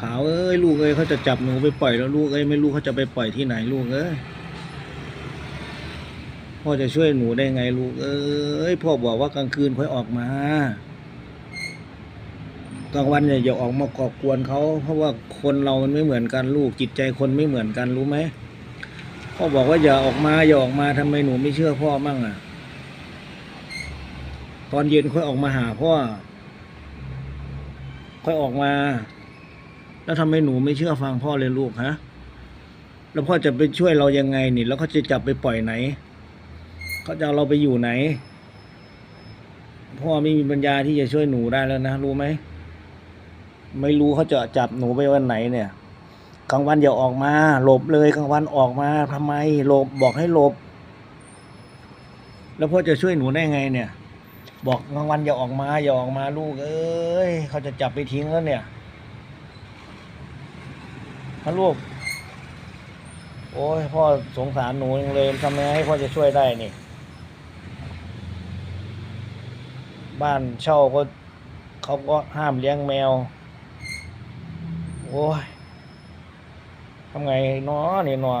ขาวเอ้ยลูกเอ้ยเขาจะจับหนูไปปล่อยแล้วลูกเอ้ยไม่รู้เขาจะไปปล่อยที่ไหนลูกเอ้ยพ่อจะช่วยหนูได้ไงลูกเอ้ยพ่อบอกว่ากลางคืนค่อยออกมากลางวันเนี่ยอย่าออกมาก่อกวนเขาเพราะว่าคนเรามันไม่เหมือนกันลูกจิตใจคนไม่เหมือนกันรู้ไหมพ่อบอกว่าอย่าออกมาอย่าออกมาทำไมหนูไม่เชื่อพ่อมั่งอะ ตอนเย็นค่อยออกมาหาพ่อค่อยออกมา แล้วทำไมหนูไม่เชื่อฟังพ่อเลยลูกฮะ แล้วพ่อจะไปช่วยเรายังไงนี่ แล้วเขาจะจับไปปล่อยไหน เขาจะเอาเราไปอยู่ไหน พ่อไม่มีปัญญาที่จะช่วยหนูได้แล้วนะ รู้ไหม ไม่รู้เขาจะจับหนูไปวันไหนเนี่ย กลางวันอย่าออกมา หลบเลยกลางวันออกมาทำไม หลบบอกให้หลบ แล้วพ่อจะช่วยหนูได้ไงเนี่ย บอกกลางวันอย่าออกมาอย่าออกมาลูก เอ้ยเขาจะจับไปทิ้งแล้วเนี่ย ฮะลูก โอ้ยพ่อสงสารหนูยังเลยทำยังไงให้พ่อจะช่วยได้นี่ บ้านเช่าก็เขาก็ห้ามเลี้ยงแมว โอ้ยทำไงเนาะนี่เนาะ